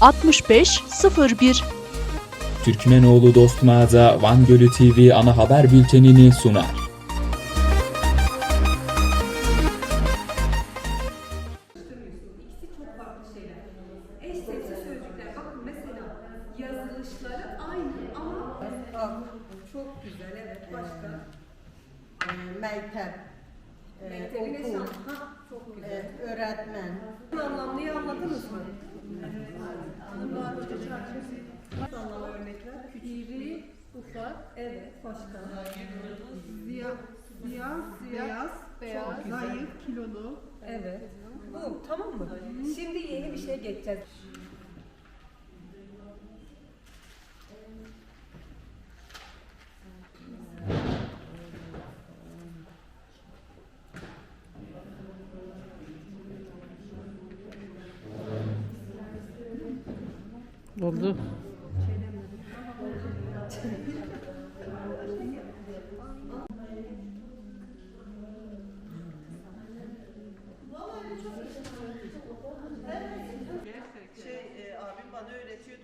65 01 Türkmenoğlu Dost Mağaza Van Gölü TV ana haber bültenini sunar. Eşsesi sözcükler. Bakın mesela yazılışları aynı ama Bak, çok güzel evet başka. Ee, mektep, e, mektebin okul, eşanı. Ha, çok güzel. e, öğretmen. Anlamlıyı anladınız mı? Anlam örnekler. İri, ufak. Evet. Başka. Siyah, beyaz, beyaz, zayıf, kilolu. Evet. Bu tamam mı? Şimdi yeni bir şey geçeceğiz. Oldu. Şey, e, abim bana öğretiyordu,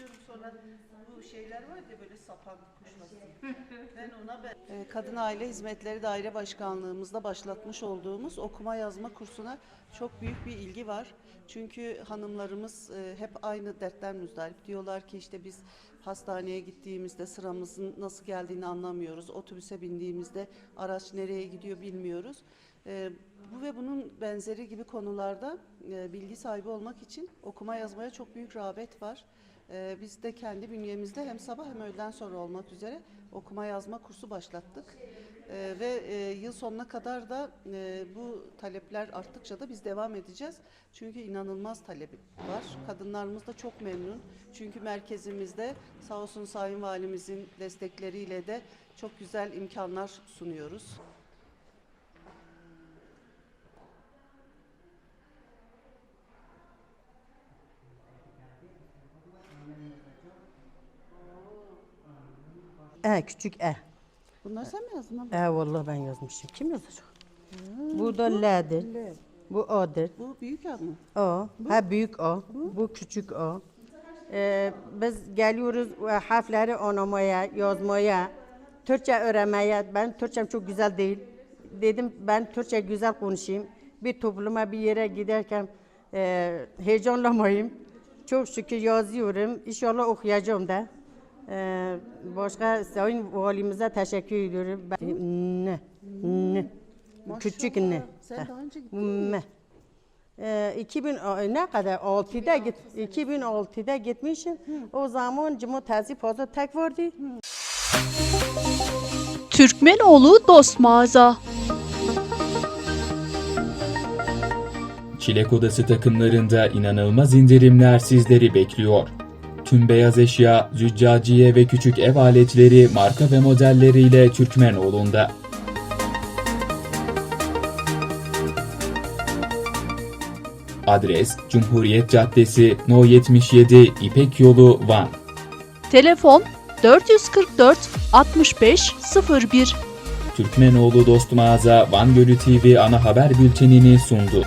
unutuyorum sonra bu şeyler var ya böyle sapan kuşması. ben ona ben... E, Kadın Aile Hizmetleri Daire Başkanlığımızda başlatmış olduğumuz okuma yazma kursuna çok büyük bir ilgi var. Çünkü hanımlarımız e, hep aynı dertten müzdarip. Diyorlar ki işte biz hastaneye gittiğimizde sıramızın nasıl geldiğini anlamıyoruz. Otobüse bindiğimizde araç nereye gidiyor bilmiyoruz. E, bu ve bunun benzeri gibi konularda e, bilgi sahibi olmak için okuma yazmaya çok büyük rağbet var. E, biz de kendi bünyemizde hem sabah hem öğleden sonra olmak üzere okuma yazma kursu başlattık. E, ve e, yıl sonuna kadar da e, bu talepler arttıkça da biz devam edeceğiz. Çünkü inanılmaz talep var. Kadınlarımız da çok memnun. Çünkü merkezimizde sağ olsun Sayın Valimizin destekleriyle de çok güzel imkanlar sunuyoruz. E küçük e. Bunlar sen mi yazdın? abla? E vallahi ben yazmışım. Kim yazacak? Bu da L'dir. Bu O'dur. Bu büyük ad mı? O. Ha büyük O. Bu küçük O. Ee, biz geliyoruz ve harfleri oynamaya, yazmaya, Türkçe öğrenmeye. Ben Türkçem çok güzel değil. Dedim ben Türkçe güzel konuşayım. Bir topluma bir yere giderken e, heyecanlamayayım. Çok şükür yazıyorum. İnşallah okuyacağım da. Ee, başka Sayın Valimize teşekkür ediyorum. Ben, ne? Ne? Küçük ne? Sen Ha. daha önce gittin Ne? Ee, 2000 a- ne kadar 6'da git 2006'da gitmişim. O zaman cumartesi fazla tek vardı. Türkmenoğlu Dost Mağaza Çilek Odası takımlarında inanılmaz indirimler sizleri bekliyor. Tüm beyaz eşya, züccaciye ve küçük ev aletleri marka ve modelleriyle Türkmenoğlu'nda. Adres Cumhuriyet Caddesi No 77 İpek Yolu Van. Telefon 444 65 01 Türkmenoğlu Dost Mağaza Van Gölü TV ana haber bültenini sundu.